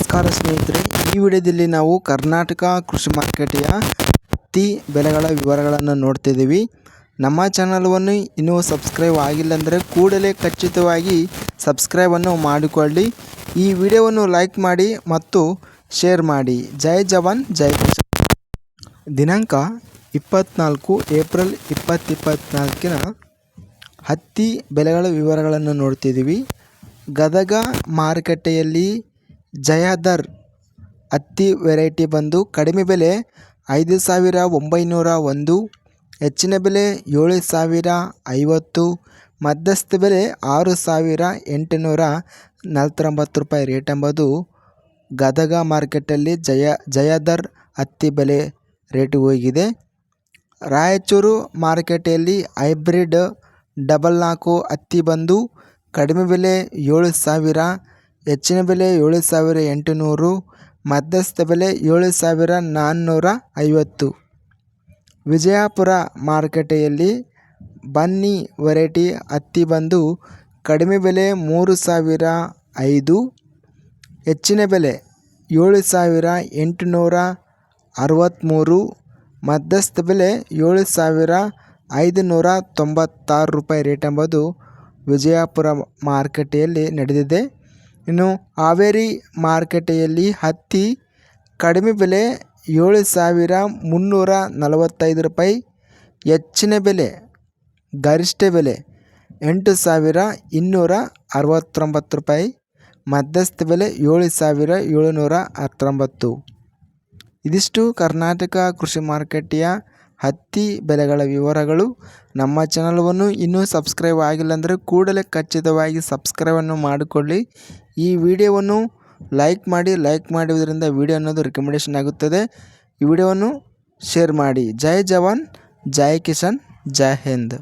ನಮಸ್ಕಾರ ಸ್ನೇಹಿತರೆ, ಈ ವಿಡಿಯೋದಲ್ಲಿ ನಾವು ಕರ್ನಾಟಕ ಕೃಷಿ ಮಾರುಕಟ್ಟೆಯ ಹತ್ತಿ ಬೆಲೆಗಳ ವಿವರಗಳನ್ನು ನೋಡ್ತಿದ್ದೀವಿ ನಮ್ಮ ಚಾನಲ್ವನ್ನು ಇನ್ನೂ ಸಬ್ಸ್ಕ್ರೈಬ್ ಆಗಿಲ್ಲ ಅಂದರೆ ಕೂಡಲೇ ಖಚಿತವಾಗಿ ಸಬ್ಸ್ಕ್ರೈಬನ್ನು ಮಾಡಿಕೊಳ್ಳಿ. ಈ ವಿಡಿಯೋವನ್ನು ಲೈಕ್ ಮಾಡಿ ಮತ್ತು ಶೇರ್ ಮಾಡಿ. ಜೈ ಜವಾನ್, ಜೈ ದಿನಾಂಕ ಇಪ್ಪತ್ತ್ನಾಲ್ಕು ಏಪ್ರಿಲ್ ಇಪ್ಪತ್ತಿಪ್ಪತ್ತ್ನಾಲ್ಕಿನ ಹತ್ತಿ ಬೆಲೆಗಳ ವಿವರಗಳನ್ನು ನೋಡ್ತಿದ್ದೀವಿ ಗದಗ ಮಾರುಕಟ್ಟೆಯಲ್ಲಿ ಜಯಾದರ್ ಹತ್ತಿ ವೆರೈಟಿ ಬಂದು ಕಡಿಮೆ ಬೆಲೆ ಐದು ಸಾವಿರ ಒಂಬೈನೂರ ಒಂದು, ಹೆಚ್ಚಿನ ಬೆಲೆ ಏಳು ಸಾವಿರ ಐವತ್ತು, ಮಧ್ಯಸ್ಥ ಬೆಲೆ ಆರು ಸಾವಿರ ಎಂಟುನೂರ ನಲ್ವತ್ತೊಂಬತ್ತು ರೂಪಾಯಿ ರೇಟ್ ಎಂಬುದು ಗದಗ ಮಾರ್ಕೆಟಲ್ಲಿ ಜಯ, ಜಯಾದರ್ ಹತ್ತಿ ಬೆಲೆ ರೇಟ್ ಹೋಗಿದೆ. ರಾಯಚೂರು ಮಾರ್ಕೆಟಲ್ಲಿ ಹೈಬ್ರಿಡ್ ಡಬಲ್ ನಾಲ್ಕು ಹತ್ತಿ ಬಂದು ಕಡಿಮೆ ಬೆಲೆ ಏಳು ಸಾವಿರ ಹೆಚ್ಚಿನ ಬೆಲೆ ಏಳು ಸಾವಿರ ಎಂಟುನೂರು, ಮಧ್ಯಸ್ಥ ಬೆಲೆ ಏಳು ಸಾವಿರ ನಾನ್ನೂರ ಐವತ್ತು ವಿಜಯಪುರ ಮಾರುಕಟ್ಟೆಯಲ್ಲಿ ಬನ್ನಿ ವೆರೈಟಿ ಹತ್ತಿ ಬಂದು ಕಡಿಮೆ ಬೆಲೆ ಮೂರು ಸಾವಿರ ಐದು, ಹೆಚ್ಚಿನ ಬೆಲೆ ಏಳು ಸಾವಿರ ಎಂಟುನೂರ ಅರವತ್ತ್ಮೂರು ಮಧ್ಯಸ್ಥ ಬೆಲೆ ಏಳು ಸಾವಿರ ಐದು ನೂರ ತೊಂಬತ್ತಾರು ರೂಪಾಯಿ ರೇಟ್ ಎಂಬುದು ವಿಜಯಪುರ ಮಾರುಕಟ್ಟೆಯಲ್ಲಿ ನಡೆದಿದೆ. ಇನ್ನು ಹಾವೇರಿ ಮಾರುಕಟ್ಟೆಯಲ್ಲಿ ಹತ್ತಿ ಕಡಿಮೆ ಬೆಲೆ ಏಳು ಸಾವಿರ ಮುನ್ನೂರ ನಲವತ್ತೈದು ರೂಪಾಯಿ, ಹೆಚ್ಚಿನ ಬೆಲೆ, ಗರಿಷ್ಠ ಬೆಲೆ ಎಂಟು ಸಾವಿರ ಇನ್ನೂರ ಅರವತ್ತೊಂಬತ್ತು ರೂಪಾಯಿ, ಮಧ್ಯಸ್ಥ ಬೆಲೆ ಏಳು ಸಾವಿರ ಏಳುನೂರ ಹತ್ತೊಂಬತ್ತು. ಇದಿಷ್ಟು ಕರ್ನಾಟಕ ಕೃಷಿ ಮಾರುಕಟ್ಟೆಯ ಹತ್ತಿ ಬೆಲೆಗಳ ವಿವರಗಳು. ನಮ್ಮ ಚಾನಲ್ವನ್ನು ಇನ್ನೂ ಸಬ್ಸ್ಕ್ರೈಬ್ ಆಗಿಲ್ಲ ಅಂದರೆ ಕೂಡಲೇ ಖಚಿತವಾಗಿ ಸಬ್ಸ್ಕ್ರೈಬನ್ನು ಮಾಡಿಕೊಳ್ಳಿ. ಈ ವಿಡಿಯೋವನ್ನು ಲೈಕ್ ಮಾಡಿ, ಲೈಕ್ ಮಾಡುವುದರಿಂದ ವಿಡಿಯೋ ಅನ್ನೋದು ರೆಕಮೆಂಡೇಷನ್ ಆಗುತ್ತದೆ. ಈ ವಿಡಿಯೋವನ್ನು ಶೇರ್ ಮಾಡಿ. ಜೈ ಜವಾನ್, ಜೈ ಕಿಸಾನ್, ಜೈ ಹಿಂದ್.